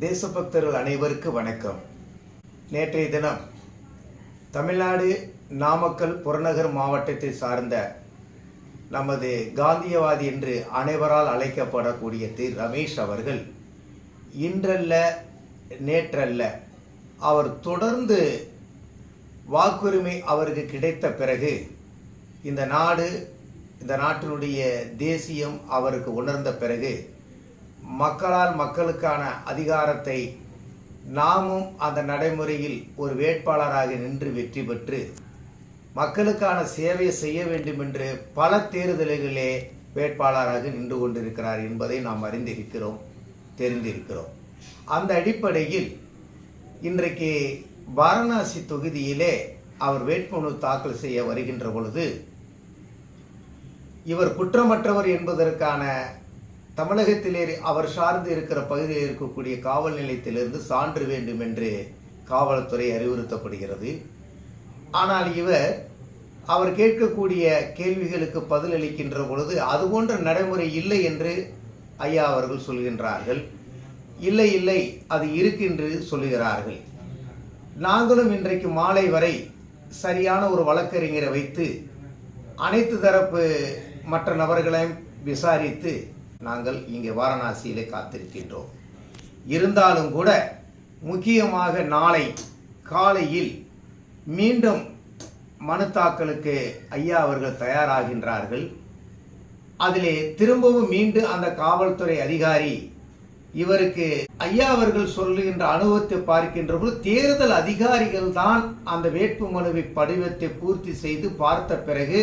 தேசபக்தர்கள் அனைவருக்கு வணக்கம். நேற்றைய தினம் தமிழ்நாடு நாமக்கல் புறநகர் மாவட்டத்தை சார்ந்த நமது காந்தியவாதி என்று அனைவரால் அழைக்கப்படக்கூடிய திரு ரமேஷ் அவர்கள் இன்றல்ல நேற்றல்ல அவர் தொடர்ந்து வாக்குரிமை அவருக்கு கிடைத்த பிறகு இந்த நாடு இந்த நாட்டினுடைய தேசியம் அவருக்கு உணர்ந்த பிறகு மக்களால் மக்களுக்கான அதிகாரத்தை நாமும் அந்த நடைமுறையில் ஒரு வேட்பாளராக நின்று வெற்றி பெற்று மக்களுக்கான சேவையை செய்ய வேண்டும் என்று பல தேர்தல்களிலே வேட்பாளராக நின்று கொண்டிருக்கிறார் என்பதை நாம் அறிந்திருக்கிறோம் தெரிந்திருக்கிறோம். அந்த அடிப்படையில் இன்றைக்கு வாரணாசி தொகுதியிலே அவர் வேட்புமனு தாக்கல் செய்ய வருகின்ற பொழுது இவர் குற்றமற்றவர் என்பதற்கான தமிழகத்திலே அவர் சார்ந்து இருக்கிற பகுதியில் இருக்கக்கூடிய காவல் நிலையத்திலிருந்து சான்று வேண்டும் என்று காவல்துறை அறிவுறுத்தப்படுகிறது. ஆனால் இவர் அவர் கேட்கக்கூடிய கேள்விகளுக்கு பதிலளிக்கின்ற பொழுது அது போன்ற நடைமுறை இல்லை என்று ஐயா அவர்கள் சொல்கின்றார்கள். இல்லை இல்லை அது இருக்கின்று சொல்லுகிறார்கள். நாங்களும் இன்றைக்கு மாலை வரை சரியான ஒரு வழக்கறிஞரை வைத்து அனைத்து தரப்பு மற்ற நபர்களையும் விசாரித்து நாங்கள் இங்கே வாரணாசியிலே காத்திருக்கின்றோம். இருந்தாலும் கூட முக்கியமாக நாளை காலையில் மீண்டும் மனு தாக்கலுக்கு ஐயா அவர்கள் தயாராகின்றார்கள். அதிலே திரும்பவும் மீண்டும் அந்த காவல்துறை அதிகாரி இவருக்கு ஐயா அவர்கள் சொல்லுகின்ற அனுபவத்தை பார்க்கின்ற போது தேர்தல் அதிகாரிகள் தான் அந்த வேட்பு மனுவை படிவத்தை பூர்த்தி செய்து பார்த்த பிறகு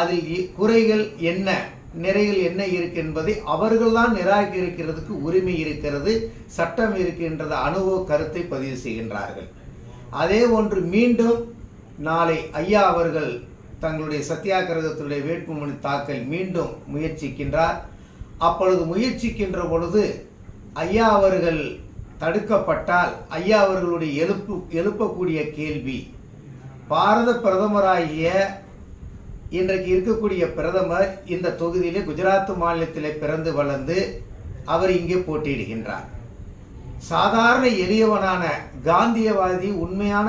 அதில் குறைகள் என்ன? நிறையில் என்ன இருக்கு என்பதை அவர்கள்தான் நிராகரிக்கிறதுக்கு உரிமை இருக்கிறது சட்டம் இருக்கின்றது அனுபவ கருத்தை பதிவு செய்கின்றார்கள். அதே ஒன்று மீண்டும் நாளை ஐயா அவர்கள் தங்களுடைய சத்தியாகிரகத்துடைய வேட்புமனு தாக்கல் மீண்டும் முயற்சிக்கின்றார். அப்பொழுது முயற்சிக்கின்ற பொழுது ஐயா அவர்கள் தடுக்கப்பட்டால் ஐயா அவர்களுடைய எழுப்பு எழுப்பக்கூடிய கேள்வி பாரத பிரதமராகிய இன்றைக்கு இருக்கக்கூடிய பிரதமர் இந்த தொகுதியிலே குஜராத் மாநிலத்திலே பிறந்து வளர்ந்து அவர் இங்கே போட்டியிடுகின்றார். சாதாரண எளியவனான காந்தியவாதி உண்மையான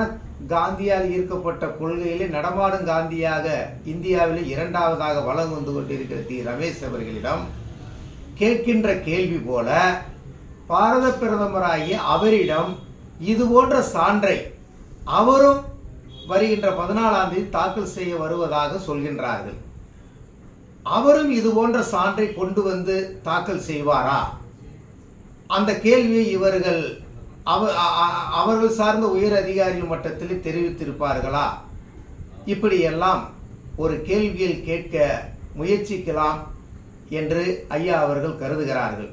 காந்தியால் ஈர்க்கப்பட்ட கொள்கையிலே நடமாடும் காந்தியாக இந்தியாவிலே இரண்டாவதாக வலம் வந்து கொண்டிருக்கிற தி. ரமேஷ் அவர்களிடம் கேட்கின்ற கேள்வி போல பாரத பிரதமராகிய அவரிடம் இது போன்ற சான்றை அவரும் வருகின்ற பதினாலாம் தேதி தாக்கல் செய்ய வருவதாக சொல்கின்றார்கள். அவரும் இது போன்ற சான்றை கொண்டு வந்து தாக்கல் செய்வாரா? அந்த கேள்வியை இவர்கள் அவர்கள் சார்ந்த உயர் அதிகாரிகள் மட்டத்தில் தெரிவித்திருப்பார்களா? இப்படியெல்லாம் ஒரு கேள்வியில் கேட்க முயற்சிக்கலாம் என்று ஐயா அவர்கள் கருதுகிறார்கள்.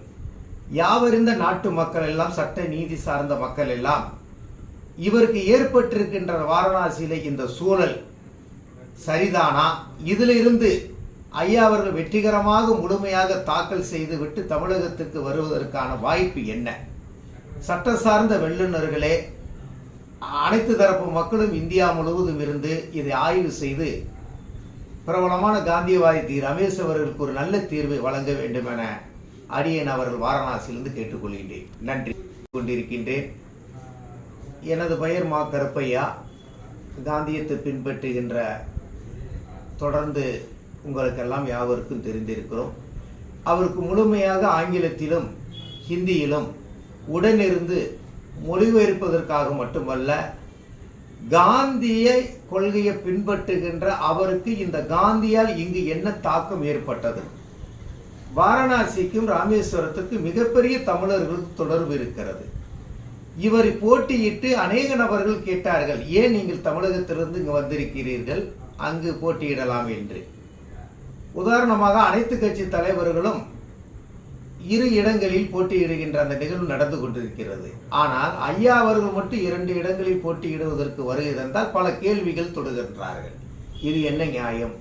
யாவறிந்த நாட்டு மக்கள் எல்லாம் சட்ட நீதி சார்ந்த மக்கள் எல்லாம் இவருக்கு ஏற்பட்டிருக்கின்ற வாரணாசியில இந்த சூழல் சரிதானா? இதிலிருந்து ஐயா அவர்கள் வெற்றிகரமாக முழுமையாக தாக்கல் செய்து விட்டு தமிழகத்திற்கு வருவதற்கான வாய்ப்பு என்ன? சட்ட சார்ந்த வெள்ளுநர்களே அனைத்து தரப்பு மக்களும் இந்தியா முழுவதும் இருந்து இதை ஆய்வு செய்து பிரபலமான காந்தியவாதி தி. ரமேஷ் அவர்களுக்கு ஒரு நல்ல தீர்வை வழங்க வேண்டும் என அடியன் அவர்கள் வாரணாசியிலிருந்து கேட்டுக்கொள்கின்றேன். நன்றி. கொண்டிருக்கின்றேன். எனது பெயர் மா கருப்பையா. காந்தியத்தை பின்பற்றுகின்ற தொடர்ந்து உங்களுக்கெல்லாம் யாவருக்கும் தெரிந்திருக்கிறோம். அவருக்கு முழுமையாக ஆங்கிலத்திலும் ஹிந்தியிலும் உடனிருந்து மொழிபெயர்ப்பதற்காக மட்டுமல்ல காந்திய கொள்கையை பின்பற்றுகின்ற அவருக்கு இந்த காந்தியால் இங்கு என்ன தாக்கம் ஏற்பட்டது? வாரணாசிக்கும் ராமேஸ்வரத்துக்கும் மிகப்பெரிய தமிழர்களுக்கு தொடர்பு இருக்கிறது. இவர் போட்டியிட்டு அநேக நபர்கள் கேட்டார்கள் ஏன் நீங்கள் தமிழகத்திலிருந்து இங்கு வந்திருக்கிறீர்கள்? அங்கு போட்டியிடலாம் என்று. உதாரணமாக அனைத்து கட்சி தலைவர்களும் இரு இடங்களில் போட்டியிடுகின்ற அந்த நிகழ்வு நடந்து கொண்டிருக்கிறது. ஆனால் ஐயா அவர்கள் மட்டும் இரண்டு இடங்களில் போட்டியிடுவதற்கு வருகை தந்தால் பல கேள்விகள் தொடுகின்றார்கள். இது என்ன நியாயம்?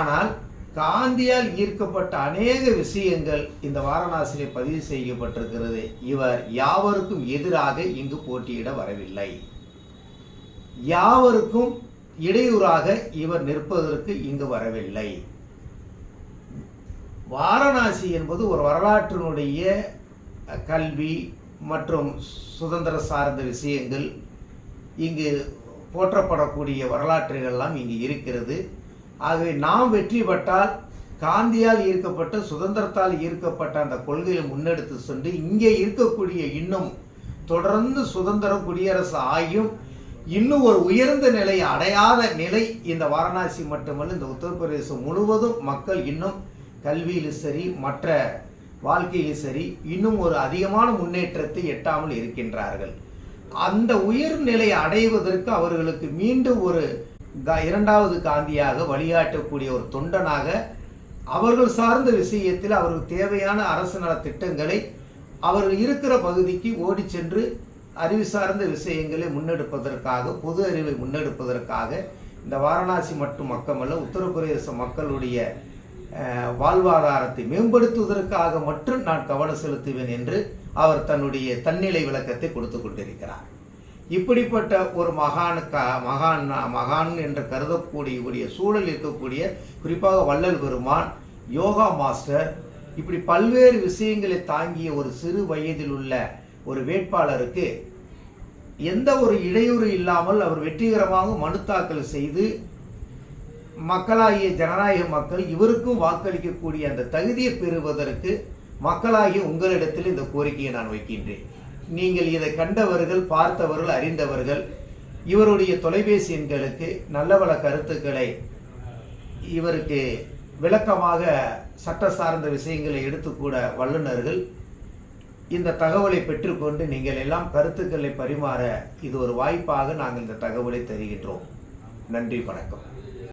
ஆனால் காந்தியால் ஈர்க்கப்பட்ட அநேக விஷயங்கள் இந்த வாரணாசியிலே பதிவு செய்யப்பட்டிருக்கிறது. இவர் யாவருக்கும் எதிராக இங்கு போட்டியிட வரவில்லை. யாவருக்கும் இடையூறாக இவர் நிற்பதற்கு இங்கு வரவில்லை. வாரணாசி என்பது ஒரு வரலாற்றினுடைய கல்வி மற்றும் சுதந்திர சார்ந்த விஷயங்கள். இங்கு போற்றப்படக்கூடிய வரலாற்றுகள்லாம் இங்கு இருக்கிறது. ஆகவே நாம் வெற்றி பெற்றால் காந்தியால் ஈர்க்கப்பட்ட சுதந்திரத்தால் ஈர்க்கப்பட்ட அந்த கொள்கையை முன்னெடுத்து சென்று இங்கே இருக்கக்கூடிய இன்னும் தொடர்ந்து சுதந்திரம் குடியரசு ஆகியும் இன்னும் ஒரு உயர்ந்த நிலை அடையாத நிலை இந்த வாரணாசி மட்டுமல்ல இந்த உத்தரப்பிரதேசம் முழுவதும் மக்கள் இன்னும் கல்வியிலும் சரி மற்ற வாழ்க்கையிலும் சரி இன்னும் ஒரு அதிகமான முன்னேற்றத்தை எட்டாமல் இருக்கின்றார்கள். அந்த உயர்நிலை அடைவதற்கு அவர்களுக்கு மீண்டும் ஒரு இரண்டாவது காந்தியாக வழிகாட்டக்கூடிய ஒரு தொண்டனாக அவர்கள் சார்ந்த விஷயத்தில் அவர்களுக்கு தேவையான அரசு நல திட்டங்களை அவர்கள் இருக்கிற பகுதிக்கு ஓடி சென்று அறிவு சார்ந்த விஷயங்களை முன்னெடுப்பதற்காக பொது அறிவை முன்னெடுப்பதற்காக இந்த வாரணாசி மட்டும் மக்கமல்ல உத்தரப்பிரதேச மக்களுடைய வாழ்வாதாரத்தை மேம்படுத்துவதற்காக மட்டும் நான் கவனம் செலுத்துவேன் என்று அவர் தன்னுடைய தன்னிலை விளக்கத்தை கொடுத்து கொண்டிருக்கிறார். இப்படிப்பட்ட ஒரு மகானுக்கா மகான் மகான் என்று கருதக்கூடிய கூடிய சூழல் இருக்கக்கூடிய குறிப்பாக வள்ளல் பெருமான் யோகா மாஸ்டர் இப்படி பல்வேறு விஷயங்களை தாங்கிய ஒரு சிறு வயதில் உள்ள ஒரு வேட்பாளருக்கு எந்த ஒரு இடையூறு இல்லாமல் அவர் வெற்றிகரமாக மனு தாக்கல் செய்து மக்களாகிய ஜனநாயக மக்கள் இவருக்கும் வாக்களிக்கக்கூடிய அந்த தகுதியை பெறுவதற்கு மக்களாகிய உங்களிடத்தில் இந்த கோரிக்கையை நான் வைக்கின்றேன். நீங்கள் இதை கண்டவர்கள் பார்த்தவர்கள் அறிந்தவர்கள் இவருடைய தொலைபேசி எண்களுக்கு நல்ல பல கருத்துக்களை இவருக்கு விளக்கமாக சட்ட சார்ந்த விஷயங்களை எடுத்துக்கூட வல்லுநர்கள் இந்த தகவலை பெற்றுக்கொண்டு நீங்கள் எல்லாம் கருத்துக்களை பரிமாற இது ஒரு வாய்ப்பாக நாங்கள் இந்த தகவலை தருகின்றோம். நன்றி வணக்கம்.